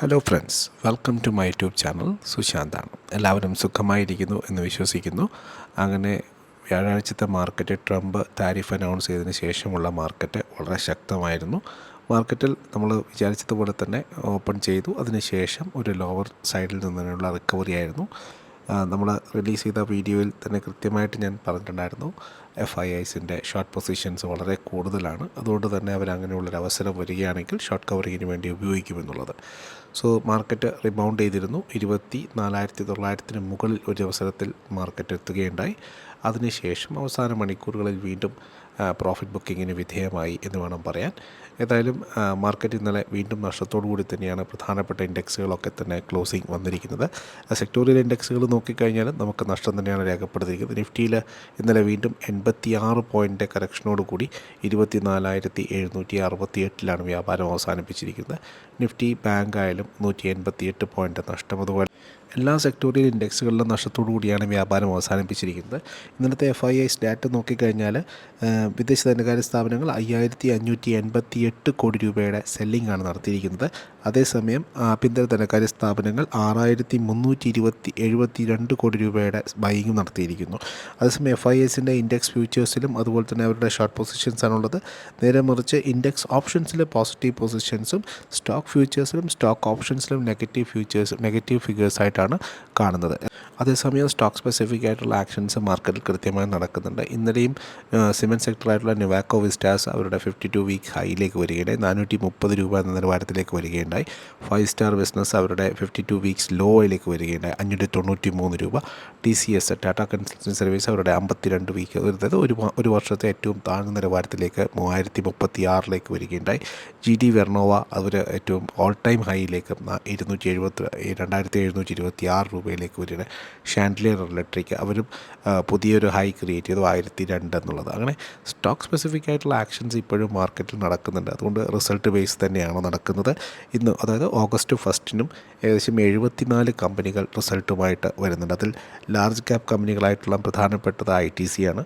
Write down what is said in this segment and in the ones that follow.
Hello friends welcome to my YouTube channel സുശാന്താണ് എല്ലാവരും സുഖമായിരിക്കുന്നു എന്ന് വിശ്വസിക്കുന്നു. അങ്ങനെ വ്യാഴാഴ്ചത്തെ മാർക്കറ്റ് ട്രംപ് താരിഫ് അനൗൺസ് ചെയ്തതിന് ശേഷമുള്ള മാർക്കറ്റ് വളരെ ശക്തമായിരുന്നു. മാർക്കറ്റിൽ നമ്മൾ വിചാരിച്ചതുപോലെ തന്നെ ഓപ്പൺ ചെയ്തു. അതിനുശേഷം ഒരു ലോവർ സൈഡിൽ നിന്നുള്ള റിക്കവറി ആയിരുന്നു. നമ്മൾ റിലീസ് ചെയ്ത വീഡിയോയിൽ തന്നെ കൃത്യമായിട്ട് ഞാൻ പറഞ്ഞിട്ടുണ്ടായിരുന്നു. എഫ് ഐ ഐസിന്റെ ഷോർട്ട് പൊസിഷൻസ് വളരെ കൂടുതലാണ്. അതുകൊണ്ട് തന്നെ അവർ അങ്ങനെയുള്ളൊരു അവസരം വരികയാണെങ്കിൽ ഷോർട്ട് കവറിങ്ങിന് വേണ്ടി ഉപയോഗിക്കുമെന്നുള്ളത്. സോ മാർക്കറ്റ് റിബൗണ്ട് ചെയ്തിരുന്നു. ഇരുപത്തി നാലായിരത്തി തൊള്ളായിരത്തിന് മുകളിൽ ഒരു അവസരത്തിൽ മാർക്കറ്റ് എത്തുകയുണ്ടായി. അതിനുശേഷം അവസാന മണിക്കൂറുകളിൽ വീണ്ടും പ്രോഫിറ്റ് ബുക്കിങ്ങിന് വിധേയമായി എന്ന് വേണം പറയാൻ. ഏതായാലും മാർക്കറ്റ് ഇന്നലെ വീണ്ടും നഷ്ടത്തോടു കൂടി തന്നെയാണ് പ്രധാനപ്പെട്ട ഇൻഡെക്സുകളൊക്കെ തന്നെ ക്ലോസിംഗ് വന്നിരിക്കുന്നത്. സെക്ടോറിയൽ ഇൻഡെക്സുകൾ നോക്കിക്കഴിഞ്ഞാൽ നമുക്ക് നഷ്ടം തന്നെയാണ് രേഖപ്പെടുത്തിയിരിക്കുന്നത്. നിഫ്റ്റിയിൽ ഇന്നലെ വീണ്ടും എൺപത്തി ആറ് പോയിന്റ് കറക്ഷനോട് കൂടി ഇരുപത്തി നാലായിരത്തി എഴുന്നൂറ്റി അറുപത്തി എട്ടിലാണ് വ്യാപാരം അവസാനിപ്പിച്ചിരിക്കുന്നത്. നിഫ്റ്റി ബാങ്ക് ആയാലും നൂറ്റി എൺപത്തി എട്ട് പോയിന്റ് നഷ്ടം. അതുപോലെ എല്ലാ സെക്ടോറിയൽ ഇൻഡെക്സുകളിലും നഷ്ടത്തോടു കൂടിയാണ് വ്യാപാരം അവസാനിപ്പിച്ചിരിക്കുന്നത്. ഇന്നലത്തെ എഫ് ഐ ഐസ് ഡാറ്റ നോക്കിക്കഴിഞ്ഞാൽ വിദേശ ധനകാര്യ സ്ഥാപനങ്ങൾ അയ്യായിരത്തി അഞ്ഞൂറ്റി എൺപത്തി എട്ട് കോടി രൂപയുടെ സെല്ലിംഗ് ആണ് നടത്തിയിരിക്കുന്നത്. അതേസമയം ആഭ്യന്തര ധനകാര്യ സ്ഥാപനങ്ങൾ ആറായിരത്തി മുന്നൂറ്റി ഇരുപത്തി എഴുപത്തി രണ്ട് കോടി രൂപയുടെ ബൈങ്ങും നടത്തിയിരിക്കുന്നു. അതേസമയം എഫ് ഐ എസിന്റെ ഇൻഡെക്സ് ഫ്യൂച്ചേഴ്സിലും അതുപോലെ തന്നെ അവരുടെ ഷോർട്ട് പൊസിഷൻസ് ആണുള്ളത്. നേരെ മറിച്ച് ഇൻഡെക്സ് ഓപ്ഷൻസിലെ പോസിറ്റീവ് പൊസിഷൻസും സ്റ്റോക്ക് ഫ്യൂച്ചേഴ്സിലും സ്റ്റോക്ക് ഓപ്ഷൻസിലും നെഗറ്റീവ് ഫ്യൂച്ചേഴ്സ് നെഗറ്റീവ് ഫിഗേഴ്സായിട്ടാണ് കാണുന്നത്. അതേസമയം സ്റ്റോക്ക് സ്പെസിഫിക് ആയിട്ടുള്ള ആക്ഷൻസ് മാർക്കറ്റിൽ കൃത്യമായി നടക്കുന്നുണ്ട്. ഇന്നലെയും സിമെന്റ് സെക്ടറായിട്ടുള്ള നിവാക്കോ വിസ്റ്റാസ് അവരുടെ ഫിഫ്റ്റി ടു വീക്ക് ഹൈയിലേക്ക് വരികയുണ്ടായി നാനൂറ്റി മുപ്പത് രൂപ എന്ന നിലവാരത്തിലേക്ക് വരികയുണ്ടായി. ഫൈവ് സ്റ്റാർ ബിസിനസ് അവരുടെ ഫിഫ്റ്റി ടു വീക്സ് ലോയിലേക്ക് വരികയുണ്ടായി. അഞ്ഞൂറ്റി തൊണ്ണൂറ്റി മൂന്ന് രൂപ. T C S Tata consultancy service അവരുടെ അമ്പത്തി രണ്ട് വീക്ക് വരുന്നത് ഒരു ഒരു വർഷത്തെ ഏറ്റവും താഴ്ന്ന നിലവാരത്തിലേക്ക് മൂവായിരത്തി മുപ്പത്തി ആറിലേക്ക് വരികയുണ്ടായി. ജി ഡി വെർണോവ അവർ ഏറ്റവും ഓൾ ടൈം ഹൈയിലേക്ക് ഇരുന്നൂറ്റി എഴുപത്തി രണ്ടായിരത്തി എഴുന്നൂറ്റി ഇരുപത്തി ആറ് രൂപയിലേക്ക് വരികയാണ്. ഷാൻഡ്ലിയർ ഇലക്ട്രിക് അവരും പുതിയൊരു ഹൈ ക്രിയേറ്റ് ചെയ്തു. ആയിരത്തി രണ്ട് എന്നുള്ളത്. അങ്ങനെ സ്റ്റോക്ക് സ്പെസിഫിക് ആയിട്ടുള്ള ആക്ഷൻസ് ഇപ്പോഴും മാർക്കറ്റിൽ നടക്കുന്നുണ്ട്. അതുകൊണ്ട് റിസൾട്ട് ബേസ് തന്നെയാണ് നടക്കുന്നത്. ഇന്ന് അതായത് ഓഗസ്റ്റ് ഫസ്റ്റിനും ഏകദേശം എഴുപത്തിനാല് കമ്പനികൾ റിസൾട്ടുമായിട്ട് വരുന്നുണ്ട്. അതിൽ ലാർജ് ക്യാപ് കമ്പനികളായിട്ടുള്ള പ്രധാനപ്പെട്ടത് ഐ ടി സി ആണ്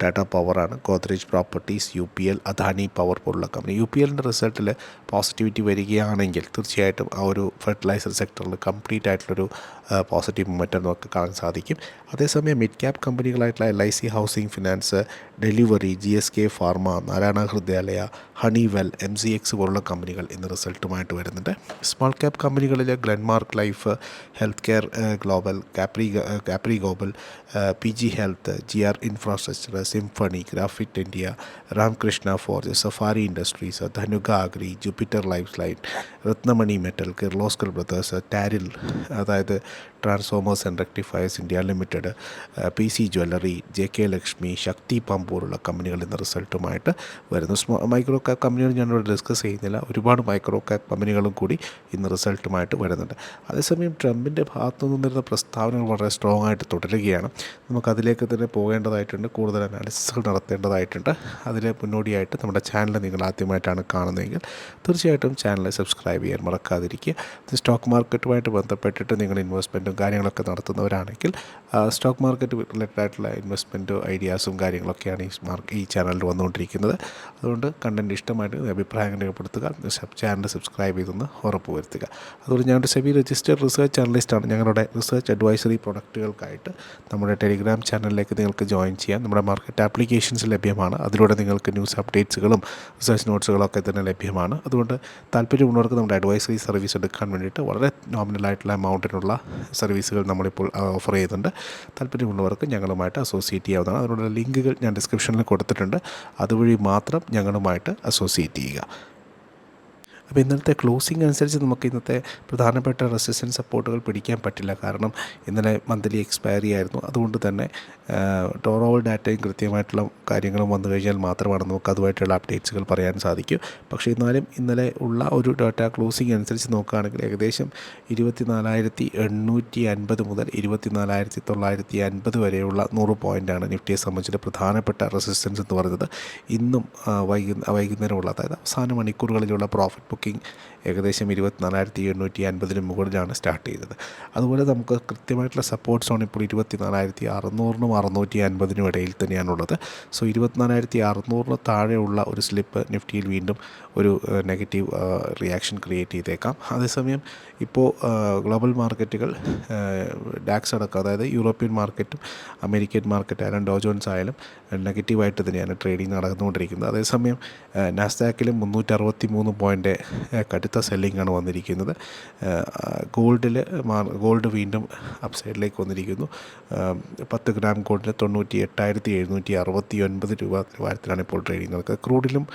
ടാറ്റ പവറാണ് Godrej properties U P L Adani power പോലുള്ള കമ്പനി. യു പി എല്ലിന്റെ റിസൾട്ടിൽ പോസിറ്റിവിറ്റി വരികയാണെങ്കിൽ തീർച്ചയായിട്ടും ആ ഒരു ഫെർട്ടിലൈസർ സെക്ടറിൽ കംപ്ലീറ്റ് ആയിട്ടുള്ളൊരു പോസിറ്റീവ് മൊമെന്റം നമുക്ക് കാണാൻ സാധിക്കും. അതേസമയം mid cap കമ്പനികളായിട്ടുള്ള L I C housing finance Delhivery G S K pharma Narayana Hrudayalaya Honeywell M C X പോലുള്ള കമ്പനികൾ ഇന്ന് റിസൾട്ടുമായിട്ട് വരുന്നുണ്ട്. സ്മോൾ ക്യാപ് കമ്പനികളിൽ Glenmark life health care global Capri Capri global P G health G R infrastructure Symphony graphite India Ramkrishna forge Safari industries Dhanuka agri Jupiter life line Ratnamani metal Kirloskar brothers TARIL അതായത് transformers and rectifiers India limited P C jewellery J K Lakshmi Shakti pump പോലുള്ള കമ്പനികൾ ഇന്ന് റിസൾട്ടുമായിട്ട് വരുന്നു. Micro cap കമ്പനികൾ ഞാനിവിടെ discuss ചെയ്യുന്നില്ല. ഒരുപാട് മൈക്രോ ക്യാപ് കമ്പനികളും കൂടി ഇന്ന് റിസൾട്ടുമായിട്ട് വരുന്നുണ്ട്. അതേസമയം ട്രംപിന്റെ ഭാഗത്തു നിന്നിരുന്ന പ്രസ്താവനകൾ വളരെ സ്ട്രോങ് ആയിട്ട് തുടരുകയാണ്. നമുക്കതിലേക്ക് തന്നെ പോകേണ്ടതായിട്ടുണ്ട്. കൂടുതൽ അനാലിസിസുകൾ നടത്തേണ്ടതായിട്ടുണ്ട്. അതിലെ മുന്നോടിയായിട്ട് നമ്മുടെ ചാനൽ നിങ്ങൾ ആദ്യമായിട്ടാണ് കാണുന്നതെങ്കിൽ തീർച്ചയായിട്ടും ചാനൽ സബ്സ്ക്രൈബ് ചെയ്യാൻ മറക്കാതിരിക്കുക. സ്റ്റോക്ക് മാർക്കറ്റുമായിട്ട് ബന്ധപ്പെട്ടിട്ട് നിങ്ങൾ ഇൻവെസ്റ്റ്മെന്റും കാര്യങ്ങളൊക്കെ നടത്തുന്നവരാണെങ്കിൽ സ്റ്റോക്ക് മാർക്കറ്റ് റിലേറ്റഡ് ആയിട്ടുള്ള ഇൻവെസ്റ്റ്മെന്റ് ഐഡിയാസും കാര്യങ്ങളൊക്കെയാണ് ഈ മാർക്ക് ഈ ചാനലിൽ വന്നുകൊണ്ടിരിക്കുന്നത്. അതുകൊണ്ട് കണ്ടന്റ് ഇഷ്ടമായിട്ട് അഭിപ്രായങ്ങൾ രേഖപ്പെടുത്തുക. ചാനൽ സബ്സ്ക്രൈബ് ചെയ്തൊന്ന് ഉറപ്പ് വരുത്തുക അതുകൊണ്ട് ഞങ്ങളുടെ സെബി രജിസ്റ്റേഡ് റിസർച്ച് അനലിസ്റ്റാണ് ഞങ്ങളുടെ റിസർച്ച് അഡ്വൈസറി പ്രൊഡക്റ്റുകൾക്കായിട്ട് നമ്മുടെ ടെലിഗ്രാം ചാനലിലേക്ക് നിങ്ങൾക്ക് ജോയിൻ ചെയ്യാം. നമ്മുടെ മാർക്കറ്റ് ആപ്ലിക്കേഷൻസ് ലഭ്യമാണ്. അതിലൂടെ നിങ്ങൾക്ക് ന്യൂസ് അപ്ഡേറ്റ്സുകളും റിസർച്ച് നോട്ട്സുകളൊക്കെ തന്നെ ലഭ്യമാണ്. അതുകൊണ്ട് താല്പര്യമുള്ളവർക്ക് നമ്മുടെ അഡ്വൈസറി സർവീസ് എടുക്കാൻ വേണ്ടിയിട്ട് വളരെ നോമിനലായിട്ടുള്ള എമൗണ്ടിനുള്ള സർവീസുകൾ നമ്മളിപ്പോൾ ഓഫർ ചെയ്യുന്നുണ്ട് താല്പര്യമുള്ളവർക്ക് ഞങ്ങളുമായിട്ട് അസോസിയേറ്റ് ചെയ്യാവുന്നതാണ്. അതിനുള്ള ലിങ്കുകൾ ഞാൻ ഡിസ്ക്രിപ്ഷനിൽ കൊടുത്തിട്ടുണ്ട്. അതുവഴി മാത്രം ഞങ്ങളുമായിട്ട് അസോസിയേറ്റ് ചെയ്യുക. അപ്പോൾ ഇന്നലത്തെ ക്ലോസിംഗ് അനുസരിച്ച് നമുക്ക് ഇന്നത്തെ പ്രധാനപ്പെട്ട റെസിസ്റ്റൻസ് സപ്പോർട്ടുകൾ പിടിക്കാൻ പറ്റില്ല. കാരണം ഇന്നലെ മന്ത്ലി എക്സ്പയറി ആയിരുന്നു. അതുകൊണ്ട് തന്നെ ടോറോൾ ഡാറ്റയും കൃത്യമായിട്ടുള്ള കാര്യങ്ങളും വന്നു കഴിഞ്ഞാൽ മാത്രമാണ് നമുക്ക് അതുമായിട്ടുള്ള അപ്ഡേറ്റ്സുകൾ പറയാൻ സാധിക്കും. പക്ഷേ എന്നാലും ഇന്നലെ ഉള്ള ഒരു ഡാറ്റ ക്ലോസിംഗ് അനുസരിച്ച് നോക്കുകയാണെങ്കിൽ ഏകദേശം ഇരുപത്തി നാലായിരത്തി എണ്ണൂറ്റി അൻപത് മുതൽ ഇരുപത്തി നാലായിരത്തി തൊള്ളായിരത്തി അൻപത് വരെയുള്ള നൂറ് പോയിന്റാണ് നിഫ്റ്റിയെ സംബന്ധിച്ച് പ്രധാനപ്പെട്ട റെസിസ്റ്റൻസ് എന്ന് പറയുന്നത് ഇന്നും വൈകുന്ന വൈകുന്നേരമുള്ള അതായത് അവസാന മണിക്കൂറുകളിലുള്ള പ്രോഫിറ്റ് ബുക്കിംഗ് ഏകദേശം ഇരുപത്തിനാലായിരത്തി എണ്ണൂറ്റി അൻപതിന് മുകളിലാണ് സ്റ്റാർട്ട് ചെയ്തത്. അതുപോലെ നമുക്ക് കൃത്യമായിട്ടുള്ള സപ്പോർട്ട് സോൺ ഇപ്പോൾ ഇരുപത്തി നാലായിരത്തി അറുന്നൂറിനും അറുന്നൂറ്റി അൻപതിനും ഇടയിൽ തന്നെയാണുള്ളത്. സോ ഇരുപത്തിനാലായിരത്തി അറുന്നൂറിന് താഴെയുള്ള ഒരു സ്ലിപ്പ് നിഫ്റ്റിയിൽ വീണ്ടും ഒരു നെഗറ്റീവ് റിയാക്ഷൻ ക്രിയേറ്റ് ചെയ്തേക്കാം. അതേസമയം ഇപ്പോൾ ഗ്ലോബൽ മാർക്കറ്റുകൾ ഡാക്സ് അടക്കം അതായത് യൂറോപ്യൻ മാർക്കറ്റും അമേരിക്കൻ മാർക്കറ്റ് ആയാലും ഡോജോൺസ് ആയാലും നെഗറ്റീവായിട്ട് തന്നെയാണ് ട്രേഡിംഗ് നടന്നുകൊണ്ടിരിക്കുന്നത്. അതേസമയം നാസ്ഡാക്കിലും മുന്നൂറ്ററുപത്തി മൂന്ന് പോയിന്റ് കടുത്ത സെല്ലിംഗ് ആണ് വന്നിരിക്കുന്നത് ഗോൾഡിൽ ഗോൾഡ് വീണ്ടും അപ്സൈഡിലേക്ക് വന്നിരിക്കുന്നു. പത്ത് ഗ്രാം ഗോൾഡിന് തൊണ്ണൂറ്റി എട്ടായിരത്തി എഴുന്നൂറ്റി അറുപത്തി ഒൻപത് രൂപ നിലവാരത്തിലാണ് ഇപ്പോൾ ട്രേഡിംഗ് നടക്കുന്നത്. ക്രൂഡിലും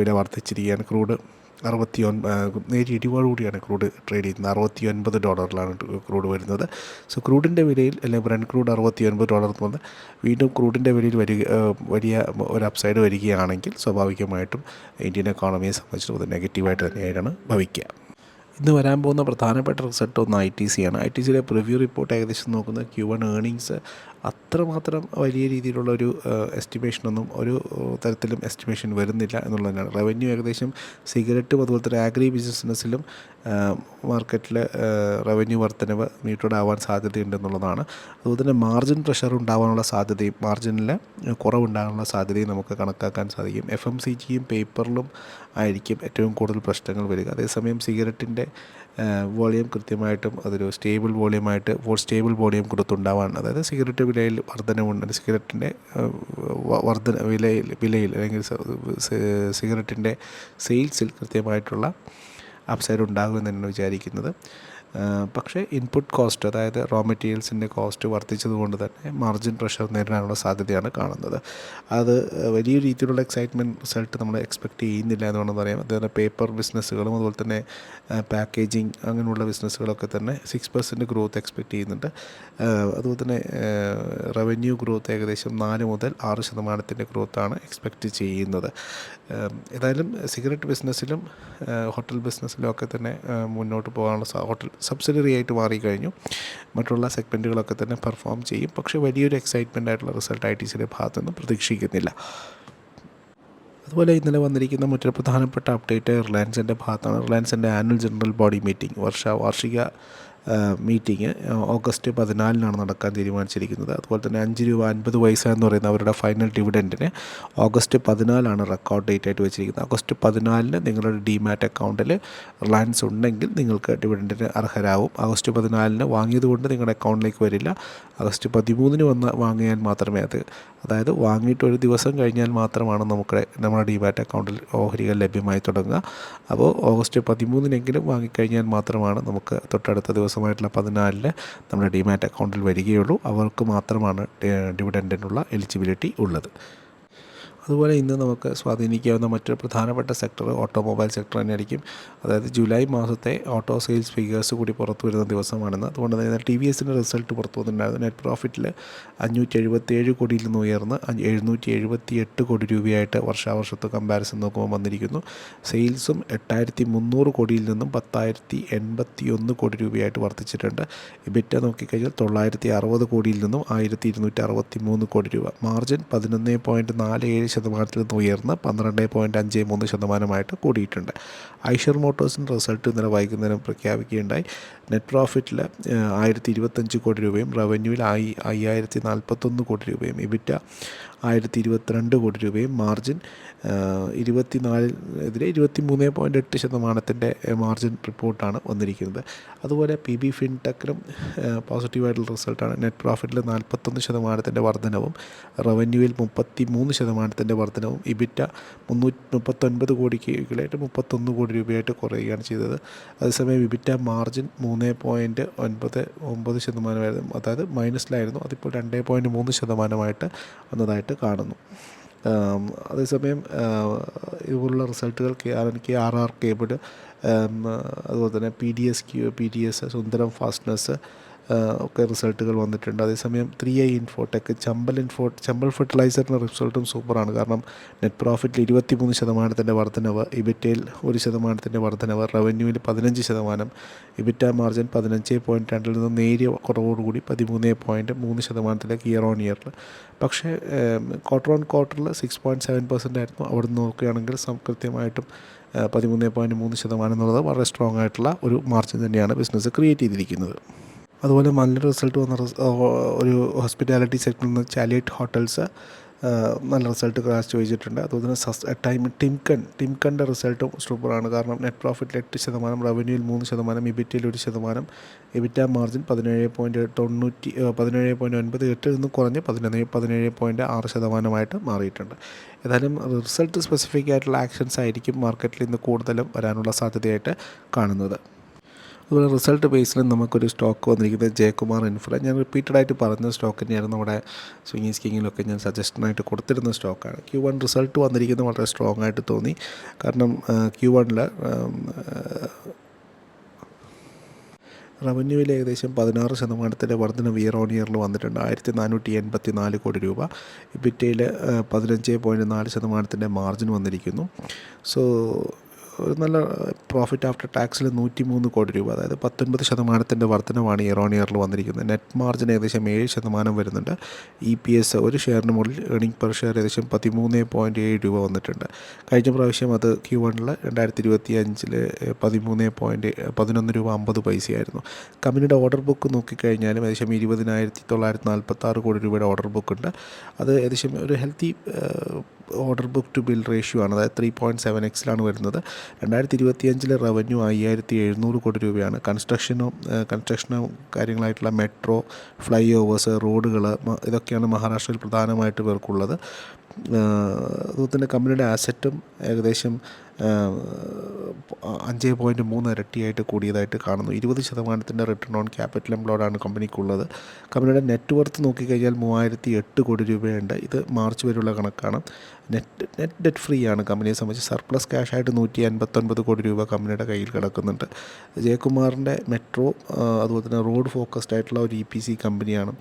വില വർദ്ധിച്ചിരിക്കുകയാണ്. ക്രൂഡ് അറുപത്തി ഒൻ നേരിയ ഇടിവോടുകൂടിയാണ് ക്രൂഡ് ട്രേഡ് ചെയ്യുന്നത്. അറുപത്തി ഒൻപത് ഡോളറിലാണ് ക്രൂഡ് വരുന്നത്. സോ ക്രൂഡിന്റെ വിലയിൽ അല്ലെങ്കിൽ ബ്രൻ ക്രൂഡ് അറുപത്തി ഒൻപത് ഡോളർ വന്ന് വീണ്ടും ക്രൂഡിന്റെ വിലയിൽ വരിക വലിയ ഒരു അപ്സൈഡ് വരികയാണെങ്കിൽ സ്വാഭാവികമായിട്ടും ഇന്ത്യൻ എക്കോണമിയെ സംബന്ധിച്ചിടത്തോളം നെഗറ്റീവായിട്ട് തന്നെയായിട്ടാണ് ഭവിക്കുക. ഇന്ന് വരാൻ പോകുന്ന പ്രധാനപ്പെട്ട റിസൾട്ട് ഒന്ന് ഐ ടി സി ആണ്. ഐ ടി സിയിലെ പ്രിവ്യൂ റിപ്പോർട്ട് ഏകദേശം നോക്കുന്നത് ക്യൂ വൺ ഏണിങ്സ് അത്രമാത്രം വലിയ രീതിയിലുള്ള ഒരു എസ്റ്റിമേഷനൊന്നും ഒരു തരത്തിലും എസ്റ്റിമേഷൻ വരുന്നില്ല എന്നുള്ളതാണ് റവന്യൂ ഏകദേശം സിഗരറ്റും അതുപോലെ തന്നെ ആഗ്രി ബിസിനസ്സിലും മാർക്കറ്റിൽ റവന്യൂ വർധനവ് മീറ്റോടെ ആവാൻ സാധ്യതയുണ്ടെന്നുള്ളതാണ് അതുപോലെ തന്നെ മാർജിൻ പ്രഷർ ഉണ്ടാവാനുള്ള സാധ്യതയും മാർജിനിൽ കുറവുണ്ടാകാനുള്ള സാധ്യതയും നമുക്ക് കണക്കാക്കാൻ സാധിക്കും. എഫ് എം സി ജിയും പേപ്പറിലും ആയിരിക്കും ഏറ്റവും കൂടുതൽ പ്രശ്നങ്ങൾ വരിക. അതേസമയം സിഗരറ്റിന്റെ വോളിയം കൃത്യമായിട്ടും അതൊരു സ്റ്റേബിൾ വോളിയമായിട്ട് ഫോർ സ്റ്റേബിൾ വോളിയം കൊടുത്തുണ്ടാവാൻ അതായത് സിഗരറ്റ് വിലയിൽ വർധനവുണ്ട് സിഗരറ്റിന്റെ വർധന വിലയിൽ വിലയിൽ അല്ലെങ്കിൽ സിഗരറ്റിന്റെ സെയിൽസിൽ കൃത്യമായിട്ടുള്ള അപ്സൈഡ് ഉണ്ടാകുമെന്ന് തന്നെയാണ് വിചാരിക്കുന്നത്. പക്ഷേ ഇൻപുട്ട് കോസ്റ്റ് അതായത് റോ മെറ്റീരിയൽസിന്റെ കോസ്റ്റ് വർദ്ധിച്ചതുകൊണ്ട് തന്നെ മാർജിൻ പ്രഷർ നേരിടാനുള്ള സാധ്യതയാണ് കാണുന്നത്. അത് വലിയ രീതിയിലുള്ള എക്സൈറ്റ്മെന്റ് റിസൾട്ട് നമ്മൾ എക്സ്പെക്റ്റ് ചെയ്യുന്നില്ല എന്ന് വേണം പറയാം. അതുപോലെ പേപ്പർ ബിസിനസ്സുകളും അതുപോലെ തന്നെ പാക്കേജിങ് അങ്ങനെയുള്ള ബിസിനസ്സുകളൊക്കെ തന്നെ സിക്സ് പെർസെന്റ് ഗ്രോത്ത് എക്സ്പെക്റ്റ് ചെയ്യുന്നുണ്ട്. അതുപോലെ തന്നെ റവന്യൂ ഗ്രോത്ത് ഏകദേശം നാല് മുതൽ ആറ് ശതമാനത്തിന്റെ ഗ്രോത്താണ് എക്സ്പെക്റ്റ് ചെയ്യുന്നത്. ഏതായാലും സിഗരറ്റ് ബിസിനസ്സിലും ഹോട്ടൽ ബിസിനസ്സിലും ഒക്കെ തന്നെ മുന്നോട്ട് പോകാനുള്ള ഹോട്ടൽ സബ്സിഡറി ആയിട്ട് മാറിക്കഴിഞ്ഞു. മറ്റുള്ള സെഗ്മെന്റുകളൊക്കെ തന്നെ പെർഫോം ചെയ്യും. പക്ഷേ വലിയൊരു എക്സൈറ്റ്മെന്റ് ആയിട്ടുള്ള റിസൾട്ട് ഐ ടി സിയുടെ ഭാഗത്തുനിന്ന് പ്രതീക്ഷിക്കുന്നില്ല. അതുപോലെ ഇന്നലെ വന്നിരിക്കുന്ന മറ്റൊരു പ്രധാനപ്പെട്ട അപ്ഡേറ്റ് റിലയൻസിന്റെ ഭാഗത്താണ്. റിലയൻസിന്റെ ആനുവൽ ജനറൽ ബോഡി മീറ്റിംഗ് വർഷ വാർഷിക മീറ്റിംഗ് ഓഗസ്റ്റ് പതിനാലിനാണ് നടക്കാൻ തീരുമാനിച്ചിരിക്കുന്നത്. അതുപോലെ തന്നെ അഞ്ച് രൂപ അൻപത് പൈസ എന്ന് പറയുന്ന അവരുടെ ഫൈനൽ ഡിവിഡന്റിന് ഓഗസ്റ്റ് പതിനാലാണ് റെക്കോർഡ് ഡേറ്റ് ആയിട്ട് വെച്ചിരിക്കുന്നത്. ഓഗസ്റ്റ് പതിനാലിന് നിങ്ങളുടെ ഡിമാറ്റ് അക്കൗണ്ടിൽ റിലയൻസ് ഉണ്ടെങ്കിൽ നിങ്ങൾക്ക് ഡിവിഡന്റിന് അർഹരാകും ഓഗസ്റ്റ് പതിനാലിന് വാങ്ങിയത് കൊണ്ട് നിങ്ങളുടെ അക്കൗണ്ടിലേക്ക് വരില്ല. ഓഗസ്റ്റ് പതിമൂന്നിന് വന്ന് വാങ്ങിയാൽ മാത്രമേ അത് അതായത് വാങ്ങിയിട്ട് ഒരു ദിവസം കഴിഞ്ഞാൽ മാത്രമാണ് നമുക്ക് നമ്മുടെ ഡിമാറ്റ് അക്കൗണ്ടിൽ ഓഹരികൾ ലഭ്യമായി തുടങ്ങുക. അപ്പോൾ ഓഗസ്റ്റ് പതിമൂന്നിനെങ്കിലും വാങ്ങിക്കഴിഞ്ഞാൽ മാത്രമാണ് നമുക്ക് തൊട്ടടുത്ത ദിവസമായിട്ടുള്ള പതിനാലിന് നമ്മുടെ ഡിമാറ്റ് അക്കൗണ്ടിൽ വരികയുള്ളൂ. അവർക്ക് മാത്രമാണ് ഡിവിഡന്റിനുള്ള എലിജിബിലിറ്റി ഉള്ളത്. അതുപോലെ ഇന്ന് നമുക്ക് സ്വാധീനിക്കാവുന്ന മറ്റൊരു പ്രധാനപ്പെട്ട സെക്ടർ ഓട്ടോമൊബൈൽ സെക്ടർ തന്നെയായിരിക്കും. അതായത് ജൂലൈ മാസത്തെ ഓട്ടോ സെയിൽസ് ഫിഗേഴ്സ് കൂടി പുറത്തു വരുന്ന ദിവസമാണെന്ന്. അതുകൊണ്ട് തന്നെ ടി വി എസിന്റെ റിസൾട്ട് പുറത്തു വന്നിട്ടുണ്ടായിരുന്നു. നെറ്റ് പ്രോഫിറ്റിൽ അഞ്ഞൂറ്റി എഴുപത്തി ഏഴ് കോടിയിൽ നിന്ന് ഉയർന്ന് എഴുന്നൂറ്റി എഴുപത്തി എട്ട് കോടി രൂപയായിട്ട് വർഷാവർഷത്തെ കമ്പാരിസൺ നോക്കുമ്പോൾ വന്നിരിക്കുന്നു. സെയിൽസും എട്ടായിരത്തി മുന്നൂറ് കോടിയിൽ നിന്നും പത്തായിരത്തി എൺപത്തി ഒന്ന് കോടി രൂപയായിട്ട് വർദ്ധിച്ചിട്ടുണ്ട്. ഇബിറ്റ നോക്കിക്കഴിഞ്ഞാൽ തൊള്ളായിരത്തി അറുപത് കോടിയിൽ നിന്നും ആയിരത്തി ഇരുന്നൂറ്റി അറുപത്തി മൂന്ന് കോടി രൂപ. മാർജിൻ പതിനൊന്ന് പോയിന്റ് നാല് ഏഴ് ശതമാനത്തിൽ നിന്ന് ഉയർന്ന് പന്ത്രണ്ട് പോയിന്റ് അഞ്ച് മൂന്ന് ശതമാനമായിട്ട് കൂടിയിട്ടുണ്ട്. ഐഷർ മോട്ടോഴ്സിന്റെ റിസൾട്ട് ഇന്നലെ വൈകുന്നേരം പ്രഖ്യാപിക്കുകയുണ്ടായി. നെറ്റ് പ്രോഫിറ്റിൽ ആയിരത്തി ഇരുപത്തഞ്ച് കോടി രൂപയും റവന്യൂവിൽ ആയി അയ്യായിരത്തി നാൽപ്പത്തൊന്ന് കോടി രൂപയും. ഇബിറ്റ ആയിരത്തി ഇരുപത്തിരണ്ട് കോടി രൂപയും മാർജിൻ ഇരുപത്തി നാലിനെതിരെ ഇരുപത്തി മൂന്ന് പോയിന്റ് എട്ട് ശതമാനത്തിന്റെ മാർജിൻ റിപ്പോർട്ടാണ് വന്നിരിക്കുന്നത്. അതുപോലെ പി ബി ഫിൻടെക്കിനും പോസിറ്റീവായിട്ടുള്ള റിസൾട്ടാണ്. നെറ്റ് പ്രോഫിറ്റിൽ നാൽപ്പത്തൊന്ന് ശതമാനത്തിന്റെ വർധനവും റവന്യൂവിൽ മുപ്പത്തി മൂന്ന് ശതമാനത്തിന്റെ വർധനവും ഇബിറ്റ മുന്നൂറ്റി മുപ്പത്തൊൻപത് കോടിക്കായിട്ട് മുപ്പത്തൊന്ന് കോടി രൂപയായിട്ട് കുറയുകയാണ് ചെയ്തത്. അതേസമയം ഇബിറ്റ മാർജിൻ മൂന്ന് പോയിന്റ് ഒൻപത് ഒമ്പത് ശതമാനമായിരുന്നു. അതായത് മൈനസിലായിരുന്നു. അതിപ്പോൾ രണ്ട് പോയിന്റ് മൂന്ന് ശതമാനമായിട്ട് വന്നതായിട്ട് കാണുന്നു. അതേസമയം ഇതുപോലുള്ള റിസൾട്ടുകൾ R K R R cable അതുപോലെ തന്നെ P D S Q P D S Sundaram fasteners ഒക്കെ റിസൾട്ടുകൾ വന്നിട്ടുണ്ട്. അതേസമയം three I infotech Chambal info Chambal ഫെർട്ടിലൈസറിന്റെ റിസൾട്ടും സൂപ്പറാണ്. കാരണം നെറ്റ് പ്രോഫിറ്റിൽ ഇരുപത്തി മൂന്ന് ശതമാനത്തിന്റെ വർധനവ് ഇബിറ്റയിൽ ഒരു ശതമാനത്തിന്റെ വർധനവ് റവന്യൂവിൽ പതിനഞ്ച് ശതമാനം ഇബിറ്റ മാർജിൻ പതിനഞ്ച് പോയിന്റ് രണ്ടിൽ നിന്ന് നേരിയ കുറവോടുകൂടി പതിമൂന്ന് പോയിന്റ് മൂന്ന് ശതമാനത്തിലേക്ക് ഇയർ ഓൺ ഇയറിൽ പക്ഷേ ക്വാർട്ടർ ഓൺ ക്വാർട്ടറിൽ സിക്സ് പോയിന്റ് സെവൻ പെർസെന്റ് ആയിരുന്നു. അവിടെ നിന്ന് നോക്കുകയാണെങ്കിൽ കൃത്യമായിട്ടും പതിമൂന്ന് പോയിന്റ് മൂന്ന് ശതമാനം എന്നുള്ളത് വളരെ സ്ട്രോങ് ആയിട്ടുള്ള ഒരു മാർജിൻ തന്നെയാണ് ബിസിനസ് ക്രിയേറ്റ് ചെയ്തിരിക്കുന്നത്. അതുപോലെ നല്ലൊരു റിസൾട്ട് വന്ന ഒരു ഹോസ്പിറ്റാലിറ്റി സെക്ടറിൽ നിന്ന് ചാലിയറ്റ് ഹോട്ടൽസ് നല്ല റിസൾട്ട് കാഴ്ചവെച്ചിട്ടുണ്ട് അതുപോലെ തന്നെ സസ് ടൈം ടിംകൺ ടിംകണിന്റെ റിസൾട്ടും സൂപ്പറാണ് കാരണം നെറ്റ് പ്രോഫിറ്റിൽ എട്ട് ശതമാനം റവന്യൂയിൽ മൂന്ന് ശതമാനം ഇബിറ്റയിൽ ഒരു ശതമാനം. ഇബിറ്റ മാർജിൻ പതിനേഴ് പോയിന്റ് തൊണ്ണൂറ്റി പതിനേഴ് പോയിന്റ് ഒൻപത് എട്ടിൽ നിന്ന് കുറഞ്ഞ് പതിനൊന്ന് പതിനേഴ് പോയിന്റ് ആറ് ശതമാനമായിട്ട് മാറിയിട്ടുണ്ട്. ഏതായാലും റിസൾട്ട് സ്പെസിഫിക് ആയിട്ടുള്ള ആക്ഷൻസ് ആയിരിക്കും മാർക്കറ്റിൽ ഇന്ന് കൂടുതലും വരാനുള്ള സാധ്യതയായിട്ട് കാണുന്നത്. അതുപോലെ റിസൾട്ട് ബേസിൽ നമുക്കൊരു സ്റ്റോക്ക് വന്നിരിക്കുന്നത് ജയകുമാർ ഇൻഫ്ര. ഞാൻ റിപ്പീറ്റഡായിട്ട് പറഞ്ഞ സ്റ്റോക്ക് തന്നെയായിരുന്നു നമ്മുടെ സ്വിങ്ങി സ്കിങ്ങിലൊക്കെ ഞാൻ സജഷനായിട്ട് കൊടുത്തിരുന്ന സ്റ്റോക്കാണ്. ക്യൂ വൺ റിസൾട്ട് വന്നിരിക്കുന്നത് വളരെ സ്ട്രോങ് ആയിട്ട് തോന്നി. കാരണം ക്യൂ വണ്ണിൽ റവന്യൂവിൽ ഏകദേശം പതിനാറ് ശതമാനത്തിന്റെ വർധന ഇയർ ഓൺ ഇയറിൽ വന്നിട്ടുണ്ട്. ആയിരത്തി നാനൂറ്റി എൺപത്തി നാല് കോടി രൂപ ഇബിറ്റയിൽ പതിനഞ്ച് പോയിന്റ് നാല് ശതമാനത്തിന്റെ മാർജിൻ വന്നിരിക്കുന്നു. സോ നല്ല പ്രോഫിറ്റ് ആഫ്റ്റർ ടാക്സിൽ നൂറ്റി മൂന്ന് കോടി രൂപ അതായത് പത്തൊൻപത് ശതമാനത്തിന്റെ വർധനമാണ് ഇയർ ഓൺ ഇയറിൽ വന്നിരിക്കുന്നത്. നെറ്റ് മാർജിൻ ഏകദേശം ഏഴ് ശതമാനം വരുന്നുണ്ട്. ഇ പി എസ് ഒരു ഷെയറിന് മുകളിൽ ഏണിംഗ് പെർ ഷെയർ ഏകദേശം പതിമൂന്ന് പോയിന്റ് ഏഴ് രൂപ വന്നിട്ടുണ്ട്. കഴിഞ്ഞ പ്രാവശ്യം അത് ക്യൂ വണ്ണിൽ രണ്ടായിരത്തി ഇരുപത്തി അഞ്ചിൽ പതിമൂന്ന് പോയിന്റ് പതിനൊന്ന് രൂപ അമ്പത് പൈസയായിരുന്നു. കമ്പനിയുടെ ഓർഡർ ബുക്ക് നോക്കിക്കഴിഞ്ഞാലും ഏകദേശം ഇരുപതിനായിരത്തി തൊള്ളായിരത്തി നാൽപ്പത്തി ആറ് കോടി രൂപയുടെ ഓർഡർ ബുക്ക് ഉണ്ട്. അത് ഏകദേശം ഒരു healthy order book to bill ratio ആണ്. അതായത് ത്രീ പോയിന്റ് സെവൻ എക്സിലാണ് വരുന്നത്. രണ്ടായിരത്തി ഇരുപത്തി അഞ്ചിലെ റവന്യൂ അയ്യായിരത്തി എഴുന്നൂറ് കോടി രൂപയാണ് കൺസ്ട്രക്ഷനോ കൺസ്ട്രക്ഷനോ കാര്യങ്ങളായിട്ടുള്ള മെട്രോ ഫ്ലൈ ഓവേഴ്സ് റോഡുകൾ ഇതൊക്കെയാണ് മഹാരാഷ്ട്രയിൽ പ്രധാനമായിട്ട് പേർക്കുള്ളത്. അതുപോലെ തന്നെ കമ്പനിയുടെ ആസറ്റും ഏകദേശം അഞ്ച് പോയിന്റ് മൂന്ന് ഇരട്ടിയായിട്ട് കൂടിയതായിട്ട് കാണുന്നു. ഇരുപത് ശതമാനത്തിന്റെ റിട്ടേൺ ഓൺ ക്യാപിറ്റൽ എംപ്ലോയ്ഡാണ് കമ്പനിക്കുള്ളത്. കമ്പനിയുടെ നെറ്റ് വർത്ത് നോക്കിക്കഴിഞ്ഞാൽ മൂവായിരത്തി എട്ട് കോടി രൂപയുണ്ട്. ഇത് മാർച്ച് വരെയുള്ള കണക്കാണ്. നെറ്റ് നെറ്റ് ഡെറ്റ് ഫ്രീ ആണ് കമ്പനിയെ സംബന്ധിച്ച്. സർപ്ലസ് ക്യാഷായിട്ട് നൂറ്റി അൻപത്തൊൻപത് കോടി രൂപ കമ്പനിയുടെ കയ്യിൽ കിടക്കുന്നുണ്ട്. ജയകുമാറിന്റെ മെട്രോ അതുപോലെ തന്നെ റോഡ് ഫോക്കസ്ഡ് ആയിട്ടുള്ള ഒരു ഇ പി സി കമ്പനിയാണ്.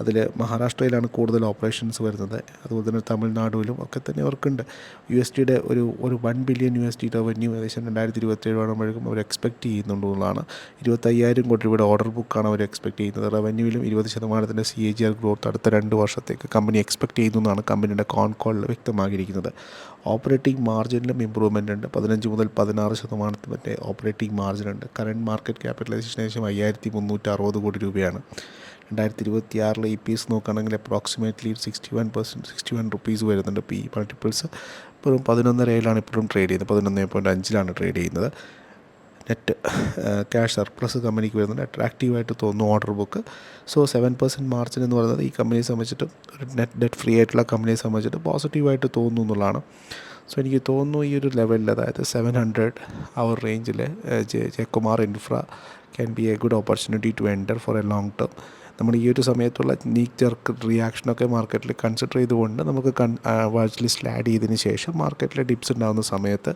അതിൽ മഹാരാഷ്ട്രയിലാണ് കൂടുതൽ ഓപ്പറേഷൻസ് വരുന്നത്. അതുപോലെ തന്നെ തമിഴ്നാടുവിലും ഒക്കെ തന്നെ അവർക്കുണ്ട് യു എസ് ടിയുടെ ഒരു ഒരു one billion U S T revenue ഏകദേശം രണ്ടായിരത്തി ഇരുപത്തേഴ് ആകുമ്പോഴേക്കും അവർ എക്സ്പെക്ട് ചെയ്യുന്നുണ്ട് എന്നുള്ളതാണ്. ഇരുപത്തയ്യായിരം കോടി രൂപയുടെ ഓർഡർ ബുക്കാണ് അവർ എക്സ്പെക്ട് ചെയ്യുന്നത്. റവന്യൂവിലും ഇരുപത് ശതമാനത്തിന്റെ C A G R growth അടുത്ത രണ്ട് വർഷത്തേക്ക് കമ്പനി എക്സ്പെക്ട് ചെയ്യുന്നു എന്നാണ് കമ്പനിയുടെ കോൺ കോളിൽ വ്യക്തമാക്കിയിരിക്കുന്നത്. ഓപ്പറേറ്റിംഗ് മാർജിനിലും ഇമ്പ്രൂവ്മെന്റ് ഉണ്ട്. പതിനഞ്ച് മുതൽ പതിനാറ് ശതമാനത്തിന് വരെ ഓപ്പറേറ്റിംഗ് മാർജിൻ ഉണ്ട്. കറണ്ട് മാർക്കറ്റ് ക്യാപിറ്റലൈസേഷൻ ഏകദേശം അയ്യായിരത്തി മുന്നൂറ്റി അറുപത് കോടി രൂപയാണ്. രണ്ടായിരത്തി ഇരുപത്തി ആറിലെ ഇ പി എസ് നോക്കുകയാണെങ്കിൽ approximately sixty one percent sixty one rupees വരുന്നുണ്ട് പി മൾട്ടിപ്പിൾസ് ഇപ്പോഴും പതിനൊന്നരയിലാണ് ഇപ്പോഴും ട്രേഡ് ചെയ്യുന്നത്. പതിനൊന്ന് പോയിന്റ് അഞ്ചിലാണ് ട്രേഡ് ചെയ്യുന്നത്. നെറ്റ് ക്യാഷ് സർപ്ലസ് കമ്പനിക്ക് വരുന്നുണ്ട്. അട്രാക്റ്റീവായിട്ട് തോന്നുന്നു order book so seven percent margin എന്ന് പറയുന്നത് ഈ കമ്പനിയെ സംബന്ധിച്ചിട്ട് ഒരു നെറ്റ് ഡെറ്റ് ഫ്രീ ആയിട്ടുള്ള കമ്പനിയെ സംബന്ധിച്ചിട്ട് പോസിറ്റീവായിട്ട് തോന്നുന്നു എന്നുള്ളതാണ്. സോ എനിക്ക് തോന്നുന്നു ഈ ഒരു ലെവലിൽ അതായത് സെവൻ ഹൺഡ്രഡ് അവർ റേഞ്ചിൽ Jayakumar infra can be a good opportunity to enter for a long term നമ്മൾ ഈ ഒരു സമയത്തുള്ള നീക്ക് ചെർക്ക് റിയാക്ഷനൊക്കെ മാർക്കറ്റിൽ കൺസിഡർ ചെയ്തുകൊണ്ട് നമുക്ക് കൺ വാച്ച് ലിസ്റ്റിൽ ആഡ് ചെയ്തതിന് ശേഷം മാർക്കറ്റിലെ ഡിപ്സ് ഉണ്ടാകുന്ന സമയത്ത്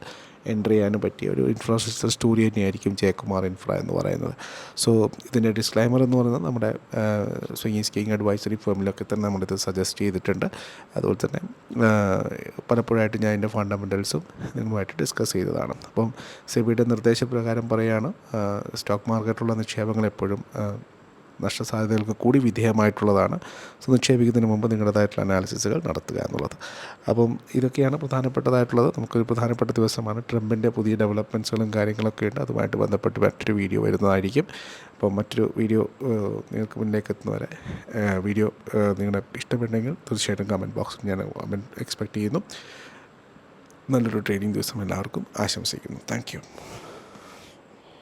എന്റർ ചെയ്യാനും പറ്റിയ ഒരു ഇൻഫ്രാസ്ട്രക്ചർ സ്റ്റോറി തന്നെയായിരിക്കും ജയകുമാർ ഇൻഫ്ര എന്ന് പറയുന്നത്. സോ ഇതിന്റെ ഡിസ്ക്ലൈമർ എന്ന് പറയുന്നത് നമ്മുടെ സ്വിങ്ങി സ്കീങ് അഡ്വൈസറി ഫേമിലൊക്കെ തന്നെ നമ്മളിത് സജസ്റ്റ് ചെയ്തിട്ടുണ്ട്. അതുപോലെ തന്നെ പലപ്പോഴായിട്ട് ഞാൻ എന്റെ ഫണ്ടമെന്റൽസും നിങ്ങളുമായിട്ട് ഡിസ്കസ് ചെയ്തതാണ്. അപ്പം സെബിയുടെ നിർദ്ദേശപ്രകാരം പറയുകയാണ് സ്റ്റോക്ക് മാർക്കറ്റിലുള്ള നിക്ഷേപങ്ങൾ എപ്പോഴും നഷ്ടസാധ്യതകൾക്ക് കൂടി വിധേയമായിട്ടുള്ളതാണ്. സോ നിക്ഷേപിക്കുന്നതിന് മുമ്പ് നിങ്ങളുടേതായിട്ടുള്ള അനാലിസിസുകൾ നടത്തുക എന്നുള്ളത്. അപ്പം ഇതൊക്കെയാണ് പ്രധാനപ്പെട്ടതായിട്ടുള്ളത്. നമുക്കൊരു പ്രധാനപ്പെട്ട ദിവസമാണ് ട്രംപിന്റെ പുതിയ ഡെവലപ്മെന്റ്സുകളും കാര്യങ്ങളൊക്കെ ഉണ്ട്. അതുമായിട്ട് ബന്ധപ്പെട്ട് മറ്റൊരു വീഡിയോ വരുന്നതായിരിക്കും. അപ്പം മറ്റൊരു വീഡിയോ നിങ്ങൾക്ക് മുന്നിലേക്ക് എത്തുന്നവരെ വീഡിയോ നിങ്ങളുടെ ഇഷ്ടപ്പെട്ടെങ്കിൽ തീർച്ചയായിട്ടും കമന്റ് ബോക്സിൽ ഞാൻ എക്സ്പെക്റ്റ് ചെയ്യുന്നു. നല്ലൊരു ട്രെയിനിങ് ദിവസം എല്ലാവർക്കും ആശംസിക്കുന്നു. താങ്ക്